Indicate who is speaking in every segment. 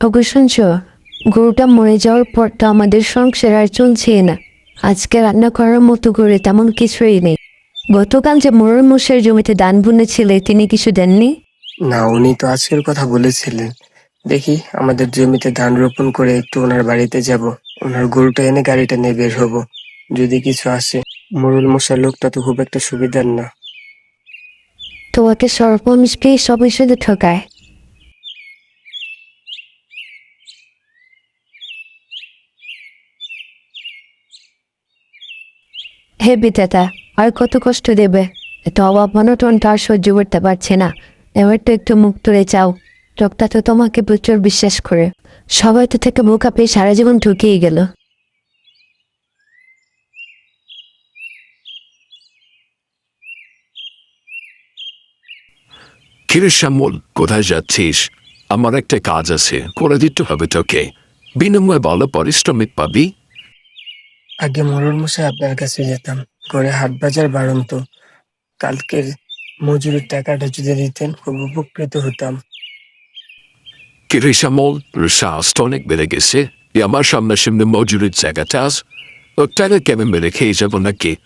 Speaker 1: ওগো শুনছ গরুটা মরে যাওয়ার পর তো আমাদের সংসার আর চলছে না। আজকে রান্না করার মতো করে তেমন কিছুই নেই। গতকাল যে মোরল মশাইয়ের জমিতে দান বুনেছিলে তিনি কিছু দেননি?
Speaker 2: না উনি তো আজকের কথা বলেছিলেন। দেখি আমাদের জমিতে ধান রোপণ করে একটু ওনার বাড়িতে যাব। ওনার গরুটা এনে গাড়িটা নিয়ে বের হব। যদি কিছু আসে মোরুল মশার লোকটা তো খুব একটা সুবিধার না।
Speaker 1: তোমাকে সর্বমিস পেয়ে সবাই সাথে ঠকায়? হে বিধাতা, আর কত কষ্ট দেবে? এত অভাব অনটন তো আর সহ্য করতে পারছে না। এবার তো একটু মুখ তুলে চাও। লোকটা তো তোমাকে প্রচুর বিশ্বাস করে। সবাই তো থেকে মুখ পেয়ে সারা জীবন ঠকিয়ে গেল।
Speaker 3: কিরে শ্যামল কোথায় যাচ্ছিস? আমার একটা কাজ আছে। করে দিতে হবে তোকে। বিনিময়ে ভালো পারিশ্রমিক পাবি।
Speaker 2: আগে মোরুল মশাই আপনার কাছে যেতাম। করে হাট বাজার বাড়ন্ত। কালকের মজুরির টাকাটা যদি দিতেন, খুব উপকৃত হতাম।
Speaker 3: কিরে শ্যামল? সাহসটা অনেক বেড়ে গেছে। আমার সামনে সামনে মজুরির জায়গাটা আস ও টাকা কেমন মেরে খেয়ে যাব নাকি?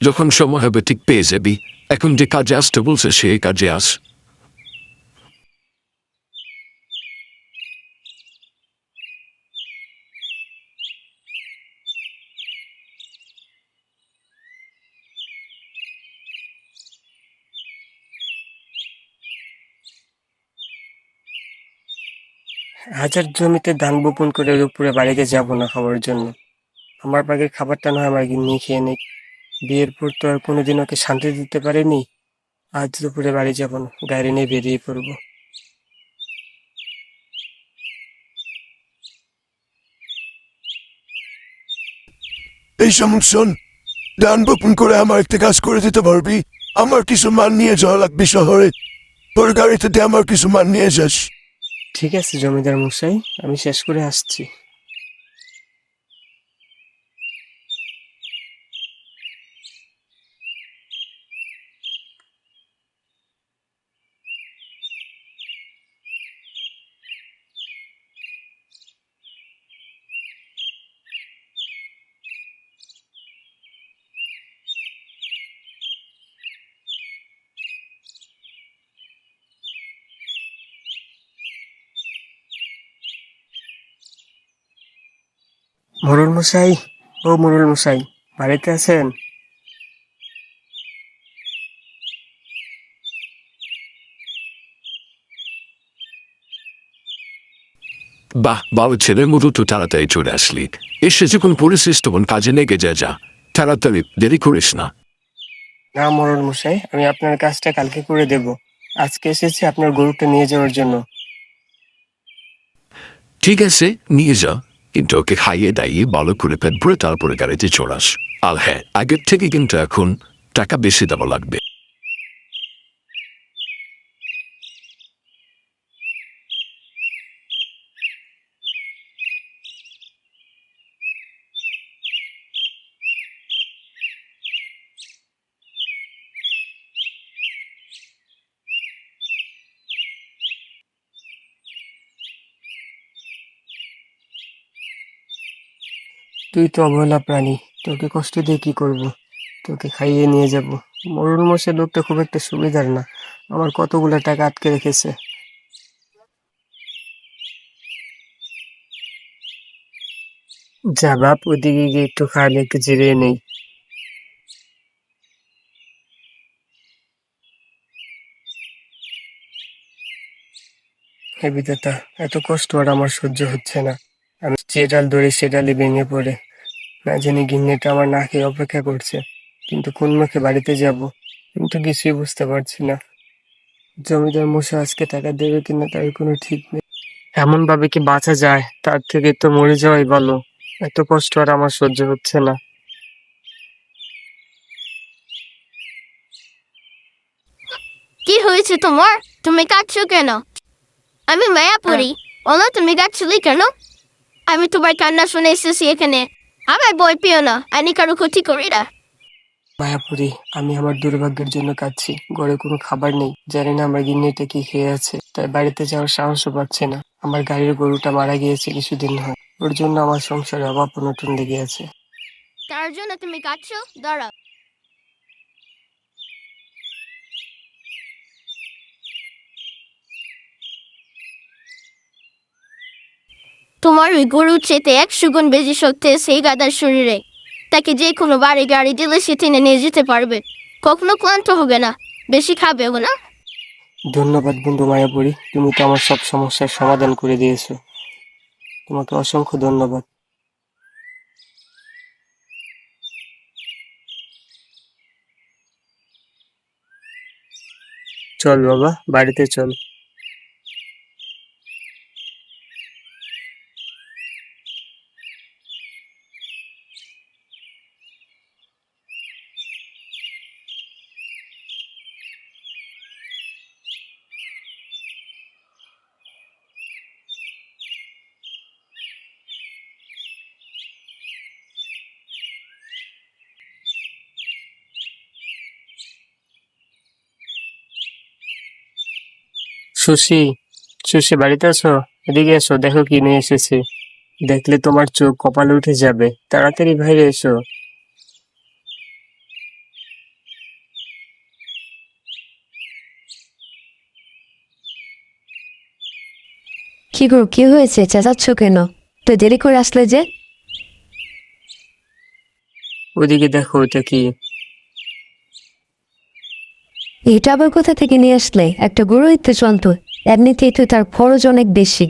Speaker 3: যখন সময় হবে ঠিক পেয়ে যাবি এখন যে কাজে আসতে বলছে সেই কাজে আস
Speaker 2: হাজার জমিতে ধান বপন করে দুপুরে বাড়িতে যাব না খাওয়ার জন্য। আমার পাগে খাবারটা না আমার নিয়ে খেয়ে নেই বিয়ের পর তো আর কোনোদিন ওকে শান্তি দিতে পারিনি। আজ দুপুরে বাড়ি যাব না, গাড়ি নিয়ে বেরিয়ে পড়ব।
Speaker 4: এই সমুৎসন ডান বপন করে আমার একটা কাজ করে দিতে পারবি? আমার কিছু মান নিয়ে যাওয়া লাগবে শহরে। তোর গাড়িতে আমার কিছু মান নিয়ে যাস।
Speaker 2: ঠিক আছে জমিদার মশাই আমি শেষ করে আসছি। মোরল মশাই ও মোরল মশাই বাড়িতে আছেন?
Speaker 3: বাহ বাবা ছেলে মতো তো তাড়াতাড়ি চলে আসলি। এসে যখন পরিস্থিতি তখন কাজে লেগে যা যা। তাড়াতাড়ি দেরি করিস না।
Speaker 2: না মোরল মশাই আমি আপনার কাজটা কালকে করে দেব। আজকে এসেছি আপনার গরুটা নিয়ে যাওয়ার জন্য।
Speaker 3: ঠিক আছে নিয়ে যা। কিন্তু ওকে খাইয়ে দাইয়ে ভালো করে পেট ভরে তারপরে গাড়িতে চড়াস। আর হ্যাঁ আগের থেকে কিন্তু এখন টাকা বেশি দেওয়া লাগবে।
Speaker 2: তুই তো অবহেলা প্রাণী। তোকে কষ্ট দিয়ে কি করব? তোকে খাইয়ে নিয়ে যাব। মরুর মশাই লোকটা খুব একটা সুবিধার না। আমার কতগুলো টাকা আটকে রেখেছে? যা বাপ, ওদিকে গিয়ে একটু খাইলে একটু জিরিয়ে নেই। হে বিধাতা, এত কষ্ট আর আমার সহ্য হচ্ছে না। আমি যে ডাল ধরে সে ডালে ভেঙে পড়ে। না জানি গিন্নিটা আমার না খেয়ে অপেক্ষা করছে। কিন্তু কোন মুখে বাড়িতে যাব কিন্তু কিছুই বুঝতে পারছি না। জমিদার মশা আজকে টাকা দেবে কিনা তার কোনো ঠিক নেই। এমন ভাবে কি বাঁচা যায় তার থেকে তো মরে যাওয়াই ভালো। এত কষ্ট আর আমার সহ্য হচ্ছে না।
Speaker 5: কি হয়েছে তোমার? তুমি কাঁদছো কেন? আমি মায়াপুরি। বলো তুমি কাঁদছিলে কেন? আমি তোমার কান্না শুনে এসেছি এখানে। আমার বই পেও না। আমি কারও ক্ষতি করি না।
Speaker 2: মায়াপুরি আমি আমার দুর্ভাগ্যের জন্য কাঁদছি। ঘরে কোনো খাবার নেই। জানি না আমার গিন্নিটা কি খেয়ে আছে তাই বাড়িতে যাওয়ার সাহসও পাচ্ছে না। আমার গাড়ির গরুটা মারা গিয়েছে কিছুদিন হয় ওর জন্য আমার সংসারে অভাব অনটন লেগে আছে।
Speaker 5: তার জন্য তুমি কাঁদছো? দাঁড়াও। তোমার ওই গরুর চেতে একশো গুণ বেশি শক্তি সেই গাদার শরীরে। তাকে যে কোনো বাড়ি গাড়ি দিলে সে টেনে নিয়ে যেতে পারবে। কখনো ক্লান্ত হবে না, বেশি খাবেও না?
Speaker 2: ধন্যবাদ বন্ধু মায়াপুরি, তুমি তো আমার সব সমস্যার সমাধান করে দিয়েছ। তোমাকে অসংখ্য ধন্যবাদ। চল বাবা, বাড়িতে চল। সুশি সুশি বাড়িতে আছো? এদিকে এসো দেখো কি নিয়ে এসেছি। দেখলে তোমার চোখ কপালে উঠে যাবে। তাড়াতাড়ি বাইরে এসো।
Speaker 1: কি গো কি হয়েছে? চেঁচাচ্ছ কেন? তো দেরি করে আসলে যে?
Speaker 2: ওদিকে দেখো ওটা কি?
Speaker 1: এটা আবার কোথা থেকে নিয়ে আসলে? একটা গরু ইতে চলত এমনিতেই তো তার খরচ অনেক বেশি।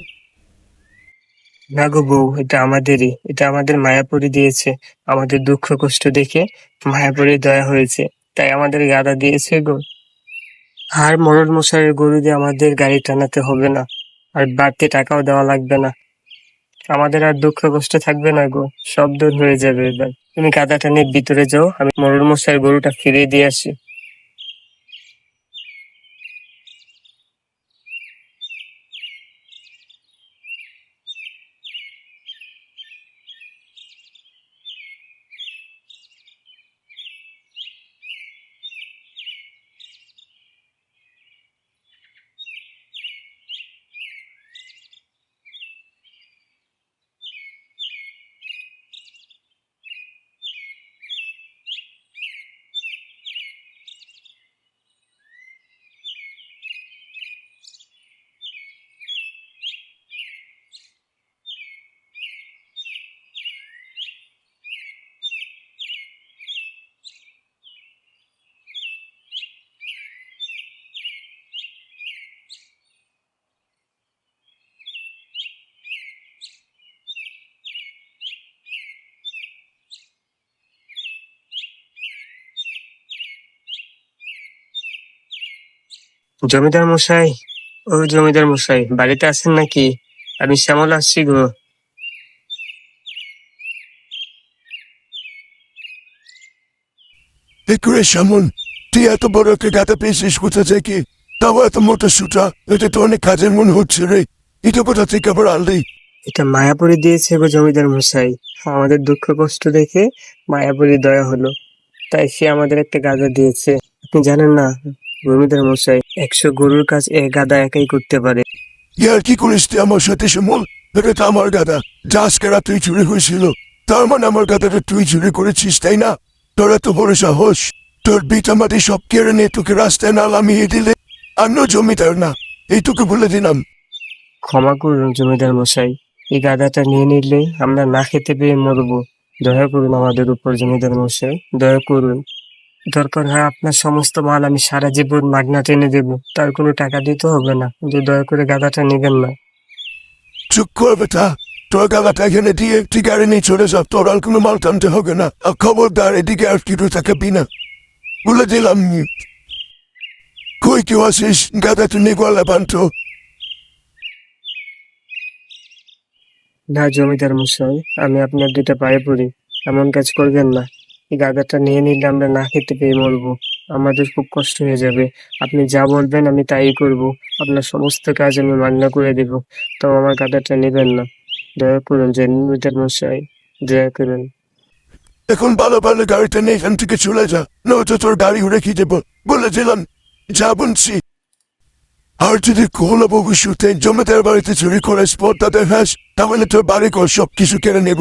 Speaker 2: না গো বউ, এটা আমাদেরই। এটা আমাদের মায়াপুরি দিয়েছে। আমাদের দুঃখ কষ্ট দেখে মায়াপুরি দয়া হয়েছে। তাই আমাদের গাদা দিয়েছে গো। আর মরণ মশাইয়ের গরু দিয়ে আমাদের গাড়ি টানাতে হবে না। আর বাড়তি টাকাও দেওয়া লাগবে না। আমাদের আর দুঃখ কষ্ট থাকবে না গো। সব দূর হয়ে যাবে এবার। তুমি গাদাটা নিয়ে ভিতরে যাও, আমি মরণ মশাইয়ের গরুটা ফিরিয়ে দিয়ে আসি। জমিদার মশাই ও জমিদার মশাই বাড়িতে আছেন নাকি? আমি শ্যামল আসছি গো।
Speaker 4: করে সামন তুই এত বড় একটা গাতা পেয়েছিস কোথা থেকে? তাও এত মোটা সুটা এটা তো অনেক কাজের মনে হচ্ছে রে। এটা কোথা থেকে আবার আনলি?
Speaker 2: এটা মায়াপুরি দিয়েছে গো জমিদার মশাই। আমাদের দুঃখ কষ্ট দেখে মায়াপুরি দয়া হলো। তাই সে আমাদের একটা গাদা দিয়েছে। আপনি জানেন না জমিদার মশাই একশো গরুর কাজ এ গাদা একাই করতে পারে।
Speaker 4: ইয়ার কি করিস তুই আমার সাথে শ্যামল এটা তো আমার গাদা। যা আজকে রাত্রি চুরি হয়েছিল তার মানে আমার গাদাটা তুই চুরি করেছিস তাই না? তোর এত বড় সাহস। তোর বিটা মাটি সব কেড়ে নিয়ে তোকে রাস্তায় না নামিয়ে দিলে অন্য জমিদার না। এইটুকু বলে দিলাম।
Speaker 2: ক্ষমা করুন জমিদার মশাই এই গাদাটা নিয়ে নিলে আমরা না খেতে পেয়ে মরবো। দয়া করুন আমাদের উপর জমিদার মশাই দয়া করুন। দরকার হয় আপনার সমস্ত মাল আমি সারা জীবন মাগনা টেনে দেবো। তার কোনো টাকা দিতে হবে না। কিন্তু দয়া করে গাদাটা নেবেন না।
Speaker 4: চুপ কর বেটা। তোর গালাটা এখানে দিয়ে তুই গাড়ি নিয়ে চলে যা। তোর আর কোনো মাল টানতে হবে না। আর খবরদার এদিকে আর কিছু থাকবি না। বলে দিলাম কই কেউ আসিস গাদা তুই নিয়ে গলা বানতো
Speaker 2: না জমিদার মশাই আমি আপনার দুটা পায়ে পড়ি। এমন কাজ করবেন না। গাদাটা নিয়ে নিলে আমরা না খেতে পেয়ে মরবো। আমাদের খুব কষ্ট হয়ে যাবে। আপনি যা বলবেন আমি তাই করব। আপনার সমস্ত কাজ আমি মান্য করে দেব। তো আমার গাদাটা নেবেন না। দয়া করুন জমিদার মশাই, দয়া করুন।
Speaker 4: এখন ভালো ভালো গাড়িটা নিয়ে এখান থেকে চলে যা। নয়তো তোর গাড়ি রেখে দেবো? বলে দিলাম, যা বলছি। আর যদি কোলা ভবিষ্যতে জমিদার বাড়িতে চুরি করে স্পটটা দেখাস, তাহলে তোর বাড়ি কর সব কিছু কেড়ে নেব।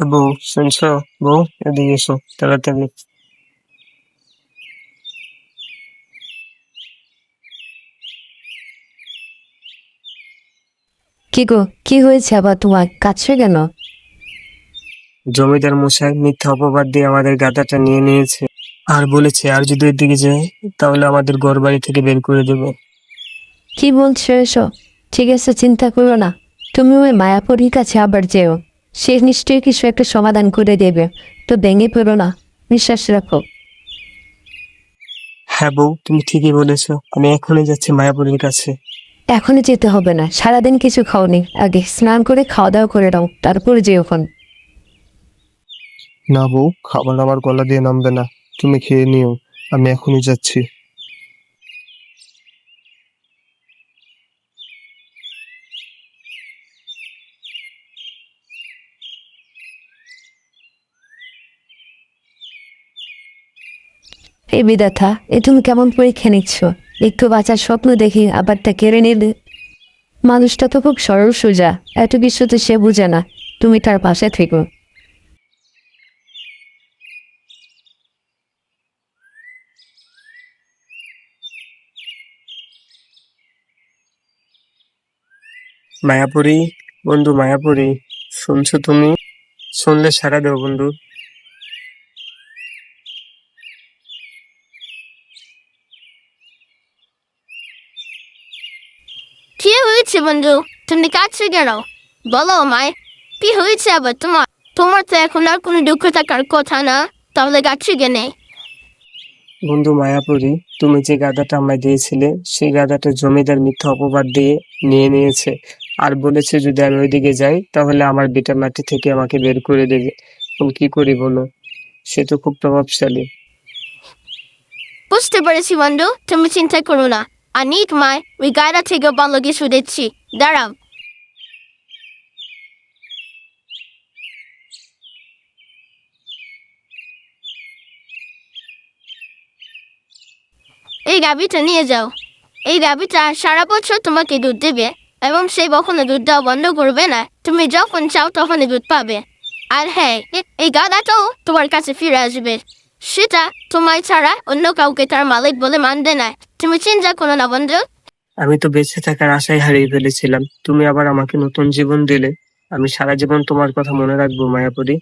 Speaker 2: বউ শুনছো? বউ এদিকে এসো তাড়াতাড়ি।
Speaker 1: কি গো কি হয়েছে আবার তোমার? কাছে কেন?
Speaker 2: জমিদার মশাই মিথ্যা অপবাদ দিয়ে আমাদের গাদাটা নিয়ে নিয়েছে। আর বলেছে আর যদি এদিকে যায় তাহলে আমাদের ঘর বাড়ি থেকে বের করে দেবে।
Speaker 1: কি বলছো এসো? ঠিক আছে চিন্তা করো না। তুমি ওই মায়াপুরীর কাছে আবার যেও। সে নিশ্চয়ই কিছু একটা সমাধান করে দেবে। তো ভেঙে পড়ো না বিশ্বাস রাখো।
Speaker 2: হ্যাঁ বউ তুমি ঠিকই বলেছ। আমি এখনই যাচ্ছি মায়াপুরীর কাছে।
Speaker 1: এখনই যেতে হবে না। সারাদিন কিছু খাওনি। আগে স্নান করে খাওয়া দাওয়া করে দাও তারপরে যেও ওখান
Speaker 2: না বউ খাবার আমার গলা দিয়ে নামবে না। তুমি খেয়ে নিও। আমি এখনই যাচ্ছি।
Speaker 1: এই বিদাথা এ তুমি কেমন পরীক্ষা নিচ্ছ? একটু বাঁচার স্বপ্ন দেখি আবার তা কেড়ে নিলে। মানুষটা তো খুব সরল সোজা, এত কিছু তো সে বুঝে না। তুমি তার পাশে থেকো।
Speaker 2: মায়াপুরী, বন্ধু মায়াপুরী, শুনছো তুমি? শুনলে সারা দেও, বন্ধু
Speaker 5: কি হয়েছে বন্ধু তুমি কাছে গেল। বলো আমায় কি হয়েছে আবার তোমার? তোমার তো এখন আর কোনো দুঃখ থাকার কথা না তাহলে কাছে গেনে
Speaker 2: বন্ধু মায়াপুরী তুমি যে গাদাটা আমায় দিয়েছিলে সেই গাদাটা জমিদার মিথ্যা অপবাদ দিয়ে নিয়ে নিয়েছে। আর বলেছে যদি আমি ওইদিকে যাই তাহলে আমার বেটা মাটি থেকে আমাকে বের করে দেবে। এখন কি করি বলো? সে তো খুব প্রভাবশালী।
Speaker 5: বুঝতে পেরেছি বন্ধু তুমি চিন্তা করো না। আমি তোমায় ওই গাড়া থেকে ভালো কিছু দিচ্ছি দাঁড়াও এই গাভিটা নিয়ে যাও। এই গাভিটা সারা বছর তোমাকে দুধ দেবে এবং সে কখনো দুধ দেওয়া বন্ধ করবে না। তুমি যখন চাও তখনই দুধ পাবে। আর হ্যাঁ এই গাদাটাও তোমার কাছে ফিরে আসবে। সেটা তোমায় ছাড়া অন্য কাউকে তার মালিক বলে মানবে না। তুমি চিন্তা করো না, বন্ধু।
Speaker 2: আমি তো বেঁচে থাকার আশায় হারিয়ে ফেলেছিলাম। তুমি আবার আমাকে নতুন জীবন দিলে। আমি সারা জীবন তোমার কথা মনে রাখব মায়াপুরী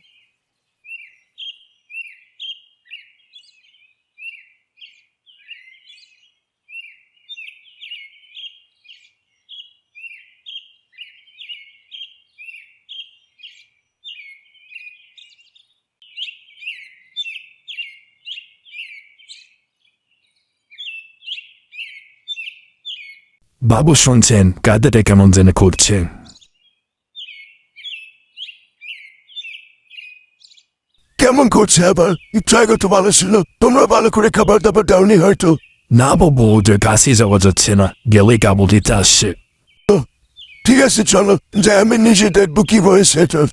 Speaker 6: বাবু শুনছেন গাদাটা কেমন যেন করছে।
Speaker 4: কেমন করছে আবার? ট্রাইগো তো ভালো ছিল। তোমরা ভালো করে খাবার দাবার দাওনি হয়তো।
Speaker 6: না বাবু ওদের কাছে যাওয়া যাচ্ছে না গেলে কাবল দিতে আসছে
Speaker 4: ঠিক আছে চলো। যে আমি নিজে দেখব কি হয়েছে এটা।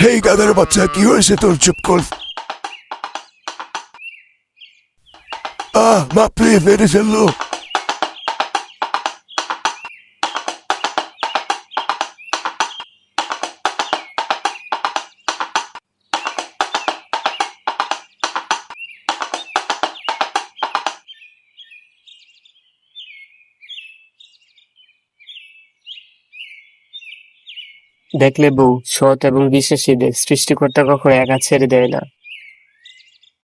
Speaker 4: হেই গাদার বাচ্চা কি হয়েছে তোর চুপ কর আহ বাপরে বেড়ে ফেলল
Speaker 2: দেখলে বউ সৎ এবং বিশ্বাসীদের সৃষ্টিকর্তা কখনো একা ছেড়ে দেয় না।